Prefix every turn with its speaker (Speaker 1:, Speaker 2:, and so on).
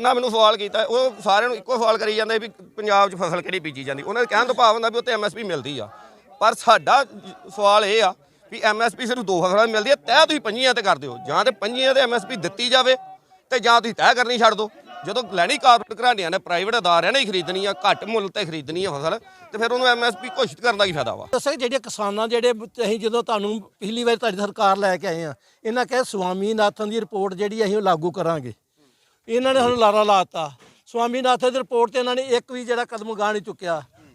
Speaker 1: ਨਾ ਮੈਨੂੰ ਸਵਾਲ ਕੀਤਾ, ਉਹ ਸਾਰਿਆਂ ਨੂੰ ਇੱਕੋ ਸਵਾਲ ਕਰੀ ਜਾਂਦੇ ਵੀ ਪੰਜਾਬ 'ਚ ਫਸਲ ਕਿਹੜੀ ਬੀਜੀ ਜਾਂਦੀ? ਉਹਨਾਂ ਦੇ ਕਹਿਣ ਤੋਂ ਭਾਵ ਹੁੰਦਾ ਵੀ ਉੱਤੇ ਐਮਐਸਪੀ ਮਿਲਦੀ ਆ। ਪਰ ਸਾਡਾ ਜ- ਸਵਾਲ ਇਹ ਆ ਵੀ ਐਮਐਸਪੀ ਸਿਰਫ ਦੋ ਫਸਲਾਂ ਦੀ ਮਿਲਦੀ ਹੈ ਤੈਅ ਤੁਸੀਂ ਪੰਜੀਆਂ ਤੇ ਕਰ ਦਿਓ। ਜਾਂ ਤੇ ਪੰਜੀਆਂ ਤੇ ਐਮਐਸਪੀ ਦਿੱਤੀ ਜਾਵੇ ਤੇ ਜਾਂ ਤੁਸੀਂ ਤੈਅ ਕਰਨੀ ਛੱਡ ਦਿਓ। ਜਦੋਂ ਲੈਣੀ ਕਾਰਪੋਰੇਟ ਘਰਾਣਿਆਂ ਨੇ ਪ੍ਰਾਈਵੇਟ ਅਦਾਰਿਆਂ ਨੇ ਹੀ ਖਰੀਦਣੀ ਆ, ਘੱਟ ਮੁੱਲ ਤੇ ਖਰੀਦਣੀ ਆ ਫਸਲ, ਤੇ ਫਿਰ ਉਹਨੂੰ ਐਮਐਸਪੀ ਘੋਸ਼ਿਤ ਕਰਨ ਦਾ ਕੀ ਫਾਇਦਾ ਵਾ?
Speaker 2: ਦੱਸਿਆ ਕਿ ਜਿਹੜੇ ਕਿਸਾਨਾਂ ਜਿਹੜੇ ਅਸੀਂ ਜਦੋਂ ਤੁਹਾਨੂੰ ਪਿਛਲੀ ਵਾਰ ਤੁਹਾਡੀ ਸਰਕਾਰ ਲੈ ਕੇ ਆਏ ਆ, ਇਹਨਾਂ ਕਹੇ ਸਵਾਮੀਨਾਥਨ ਦੀ ਰਿਪੋਰਟ ਜਿਹੜੀ ਅਸੀਂ ਉਹ ਲਾਗੂ ਕਰਾਂਗੇ। ਇਹਨਾਂ ਨੇ ਸਾਨੂੰ ਲਾਰਾ ਲਾਤਾ ਸਵਾਮੀਨਾਥਨ ਦੀ ਰਿਪੋਰਟ ਤੇ ਇਹਨਾਂ ਨੇ ਇੱਕ ਵੀ ਜਿਹੜਾ ਕਦਮ ਗਾਹ ਨਹੀਂ ਚੁੱਕਿਆ।